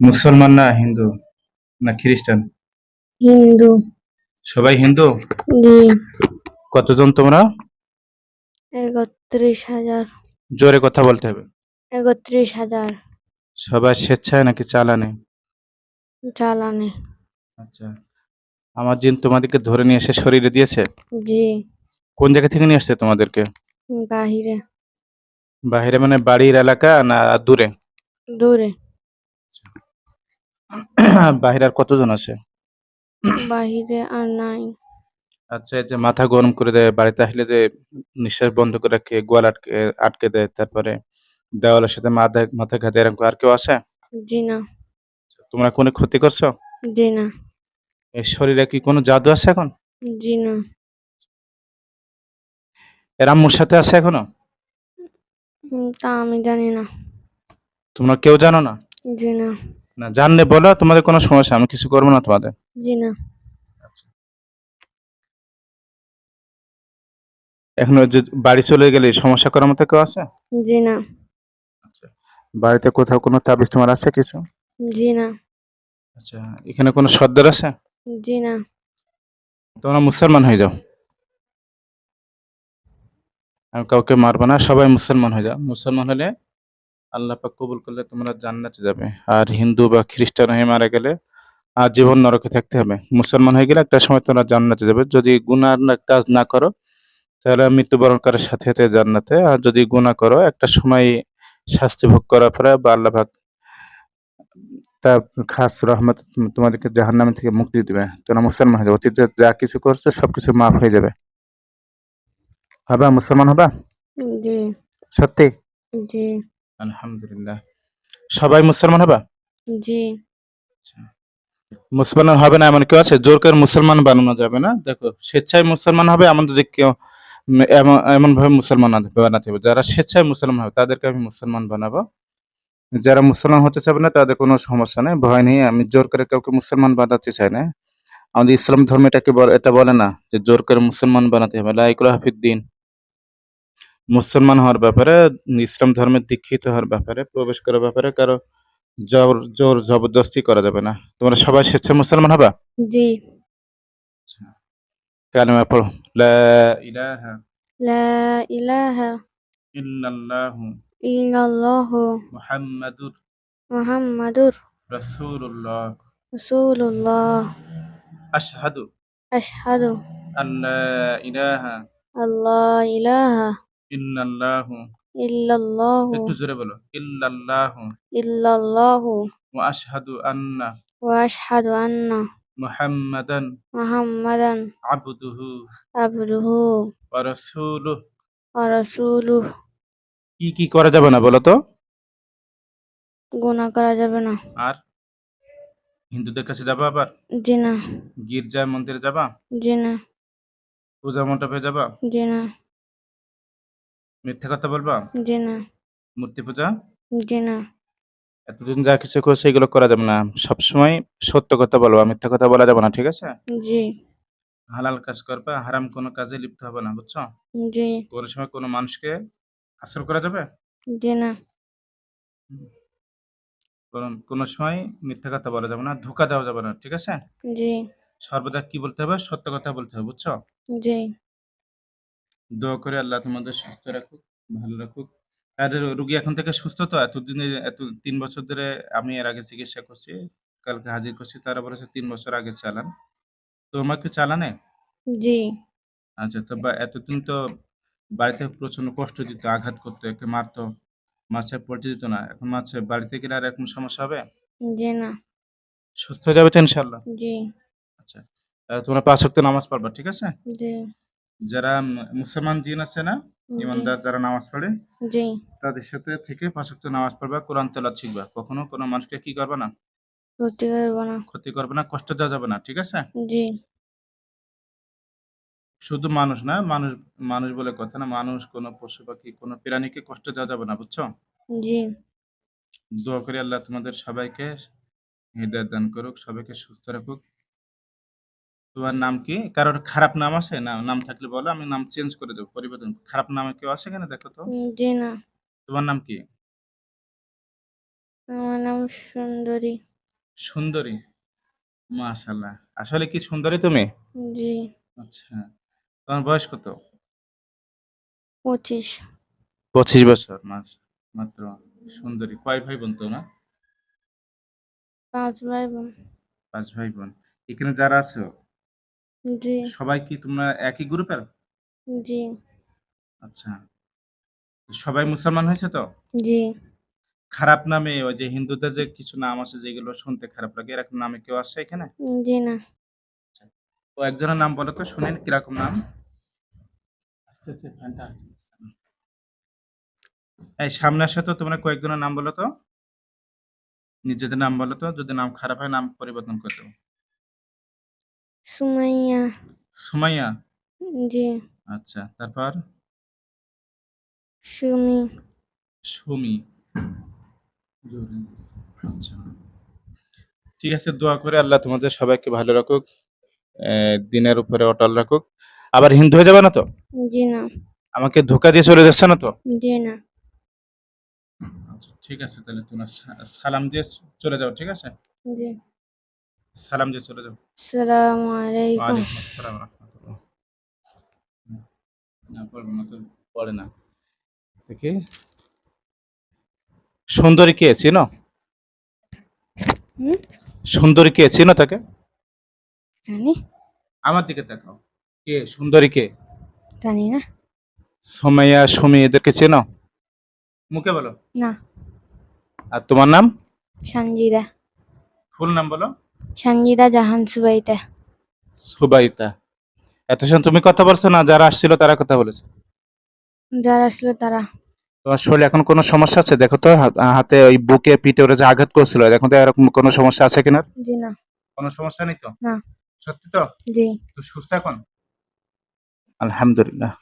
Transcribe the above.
মুসলমান না হিন্দু না খ্রিস্টান? হিন্দু। সবাই হিন্দু? কতজন তোমরা? একত্রিশ হাজার। জোরে কথা বলতে হবে। একত্রিশ হাজার। সবাই স্বেচ্ছায় নাকি চালানে? চালানে। আচ্ছা। আমার জিন তোমাদেরকে ধরে নিয়ে এসে শরীরে দিয়েছে? জি। কোন জায়গা থেকে নিয়ে আসছে তোমাদেরকে? বাহিরে। বাইরে মানে বাড়ির এলাকা না দূরে? দূরে। বাইরে আর কতজন আছে? বাহিরে আর নাই। আচ্ছা এই যে মাথা গরম করে দেয় বাড়িতে আসলে যে নিঃশ্বাস বন্ধ করে রাখে গোয়াল আটকে আটকে দেয় তারপরে দেওয়ালের সাথে মাথা মাথা ঘাতে এরকম আর কেউ আছে? জি না। তোমরা কোনো ক্ষতি করছ? জি না। এই শরীরে কি কোনো জাদু আছে এখন? জি না। এর আম্মুর সাথে আছে এখনও? তা আমি জানি না। তোমরা কেউ জানো না? জি না। না জানলে বলো তোমাদের কোনো সমস্যা আমি কিছু করব না তোমাদের। জি না। এখন যে বাড়ি চলে গেলে সমস্যা করার মতো কেউ আছে? জি না। বাড়িতে কোথাও কোনো তাবিজ তোমার আছে কিছু? জি না। আচ্ছা এখানে কোনো সর্দার আছে? জি না। তোমরা মুসলমান হয়ে যাও। আমি কাউকে মারবো না সবাই মুসলমান হয়ে যাও। মুসলমান হলে আল্লাহ পাক কবুল করলে তোমরা জান্নাতে যাবে। আর হিন্দু বা খ্রিস্টান হয়ে মারা গেলে আর জীবন নরকে থাকতে হবে। মুসলমান হয়ে গেলে একটা সময় তোমরা জান্নাতে যাবে। যদি গুনার কাজ না করো তাহলে মৃত্যুবরণ করার সাথে সাথে জান্নাতে। আর যদি গুনাহ করো একটা সময় শাস্তি ভোগ করার পরে বা আল্লাহ পাক তার খাস রহমত তোমাদেরকে জাহান্নাম থেকে মুক্তি দিবে। তোমরা মুসলমান হয়ে যাবে। অতীতে যা কিছু করছ সবকিছু মাফ হয়ে যাবে। হবা মুসলমান হবা? জি। সত্যি? জি। আলহামদুলিল্লাহ। সবাই মুসলমান হবা? জি। মুসলমান হবে না এমন কেউ আছে? জোর করে মুসলমান বানানো যাবে না? দেখো স্বেচ্ছায় মুসলমান হবে এমন যদি কেউ এমন ভাবে মুসলমান বানাতে হবে। যারা স্বেচ্ছায় মুসলমান হবে তাদেরকে আমি মুসলমান বানাবো। যারা মুসলমান হতে চাবে না তাদের কোনো সমস্যা নেই ভয় নেই। আমি জোর করে কাউকে মুসলমান বানাতে চাই না। আমাদের ইসলাম ধর্ম এটাকে এটা বলে না যে জোর করে মুসলমান বানাতে হবে। লাইকুল হাফিদ্দিন মুসলমান হওয়ার ব্যাপারে ইসলাম ধর্মে দীক্ষিত হওয়ার ব্যাপারে প্রবেশ করার ব্যাপারে কারও জোর জোর জবরদস্তি করা যাবে না। তোমরা সবাই স্বেচ্ছা মুসলমান হবা? জি। কালেমা পড়ো। লা ইলাহা লা ইলাহা ইল্লাল্লাহু ইল্লাল্লাহু মুহাম্মাদুর মুহাম্মাদুর রাসূলুল্লাহ। রাসূলুল্লাহ। আশহাদু আশহাদু আল্লা ইলাহা আল্লাহ ইলাহা ইল্লাল্লাহু। ইল্লাল্লাহু। একটু জোরে বলো। ইল্লাল্লাহু। ইল্লাল্লাহু। ওয়া আশহাদু আন্না। ওয়া আশহাদু আন্না। মুহাম্মাদান। মুহাম্মাদান। আবদুহু। আবদুহু। ওয়া রাসূলুহু। ওয়া রাসূলুহু। কি কি করা যাবে না বলো তো? গুনাহ করা যাবে না। আর? হিন্দুদের কাছে যাবা আবার? জি না গির্জা মন্দিরে যাবা? জি না পূজা মণ্ডপে যাবা? জি না মিথ্যে কথা বলবা? জি না। মূর্তি পূজা? জি না। এতদিন যা কিছু করছে এগুলো করা যাবে না। সবসময় সত্য কথা বলবা মিথ্যা কথা বলা যাবে না ঠিক আছে? জি। হালাল কাজ করবা হারাম কোনো কাজে লিপ্ত হবে না বুঝছ? জি। কোনো সময় কোনো মানুষকে আসর করা যাবে? জি না। কোনো কোনো সময় মিথ্যা কথা বলা যাবে না ধোকা দেওয়া যাবে না ঠিক আছে? জি। সর্বদা কি বলতে হবে? সত্য কথা বলতে হবে বুঝছ? জি। দোয়া করে আল্লাহ তোমাদের সুস্থ রাখুক ভালো রাখুক। আর রুগী এখন থেকে সুস্থ তো এতদিন এত তিন বছর ধরে আমি এর আগে চিকিৎসা করছি কালকে হাজির করছি তারা বলেছে তিন বছর আগে চালান। তো আমাকে চালানে জি। আচ্ছা তো বা এতদিন তো বাড়িতে প্রচণ্ড কষ্ট দিত আঘাত করতো একে মারতো মাছে পল্টে দিত না এখন মাছে বাড়িতে গেলে আর এখন সমস্যা হবে? জি না। সুস্থ হয়ে যাবে তো ইনশাল্লাহ জি। আচ্ছা তোমরা পাঁচ ওয়াক্ত নামাজ পড়বা ঠিক আছে? জি। যারা মুসলমান জিন আছে না ইমানদার যারা নামাজ পড়ে জি। তাদের সাথে থেকে পাঁচ ওয়াক্ত নামাজ পড়বা কোরআন তেলাওয়াত শিখবা। কখনো কোনো মানুষকে কি করবে না? ক্ষতি করব না। ক্ষতি করবে না কষ্ট দেওয়া যাবে না ঠিক আছে? জি। শুধু মানুষ না মানুষ মানুষ বলে কথা না মানুষ কোনো পশু পাখি কোনো প্রাণীকে কষ্ট দেওয়া যাবে না বুঝছ? জি। দোয়া করি আল্লাহ তোমাদের সবাইকে হৃদয় দান করুক সবাইকে সুস্থ রাখুক। তোমার নাম কি? কারোর খারাপ নাম আছে? না নাম থাকলে বলো আমি নাম চেঞ্জ করে দেবো পরিবর্তন খারাপ নামে কেউ আছে কেন দেখো তো। জি না। তোমার নাম কি? আমার নাম সুন্দরী। সুন্দরী? মাশাল্লাহ আসলে কি সুন্দরী তুমি? জি। আচ্ছা। তোমার বয়স কত? পঁচিশ। পঁচিশ বছর মাস মাত্র। সুন্দরী। কয় ভাই বোন তো না পাঁচ ভাই বোন পাঁচ ভাই বোন এখানে যারা আছো জি। সবাই কি তোমরা একই গ্রুপের জি। আচ্ছা। সবাই মুসলমান হয়েছে তো? জি। খারাপ নামে ওই যে হিন্দুদের যে কিছু নাম আছে যেগুলো শুনতে খারাপ লাগে এরকম নামে কেউ আসছে এখানে? জি না। তো একজনের নাম বলো তো শুনেন কীরকম নাম? আস্তে আস্তে ফ্যানটা আস্তে এই সামনে আসে তো তোমরা কয়েকজনের নাম বলো তো। নিজেদের নাম বলো তো যদি নাম খারাপ হয় নাম পরিবর্তন করে দেবো সুমাইয়া। সুমাইয়া? জি। আচ্ছা তারপর? সুমি। সুমি। আচ্ছা। ঠিক আছে দোয়া করে আল্লাহ তোমাদের সবাইকে ভালো রাখুক দিনের উপরে অটল রাখুক। আবার হিন্দু হয়ে যাবে না তো? জি না। আমাকে ধোকা দিয়ে চলে যাচ্ছে না তো? জি না। আচ্ছা ঠিক আছে তাহলে তোমরা সালাম দিয়ে চলে যাও ঠিক আছে? জি। সালাম দিয়ে চলে যাও। আসসালামু আলাইকুম। ওয়ালাইকুম আসসালাম রাহমাতুল্লাহ। না পড়বে না তো পড়ে না। দেখি। সুন্দরী কে চিনো? সুন্দরী কে চিনো তাকে? জানি। আমার দিকে তাকাও। কে সুন্দরী কে? জানি না। সোমাইয়া সুমি এদেরকে চেনো? মুখে বলো। না। আর তোমার নাম? সঞ্জিদা। ফুল নাম বলো। সঞ্জিদা জাহান সুবাইতা। সুবাইতা। এত সময় তুমি কথা বলছো না যারা আসছিল তারা কথা বলেছে। যারা আসলো তারা। তোমার শরীরে এখন কোনো সমস্যা আছে? দেখো তো হাতে ওই বুকে পিঠে ওরা যে আঘাত করছিল দেখো তো এরকম কোনো সমস্যা আছে কিনা? জি না। কোনো সমস্যা নেই তো? না। সত্যি তো? জি। তো সুস্থ এখন? আলহামদুলিল্লাহ।